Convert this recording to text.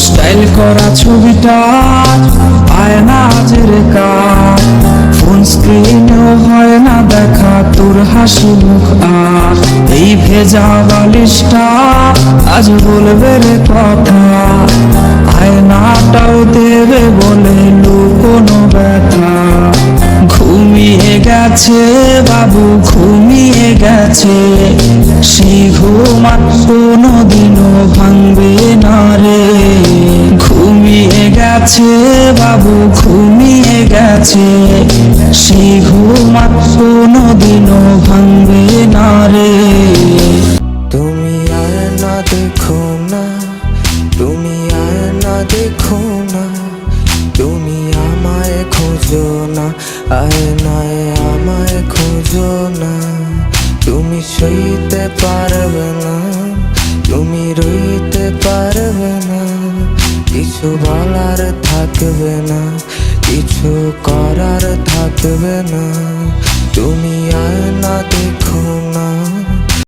Style করা ছবিটা আয়নাজের কাজ ফোন স্ক্রিনেও হয় না দেখা, তোর হাসি মুখ আর। এই ভেজা বালিশটা আজ বলবে রে কথা। আয়নাটাও দেবে বলে লুকোনো ব্যথা। ঘুমিয়ে গেছে বাবু, ঘুমিয়ে গেছে। সেই ঘুম আর কোনোদিনও ভাঙবে না রে। গেছে বাবু, ঘুমিয়ে গেছে। সেই ঘুম আর কোনোদিনও ভাঙবে না রে। তুমি আর আয়না দেখো না, তুমি আয়না দেখো না। তুমি আমায় খোঁজো না, আয়নায় আমায় খোঁজো না। তুমি সইতে পারবে না, তুমি না কিছু বলার থাকবে না কিছু করার থাকবে না। তুমি আয়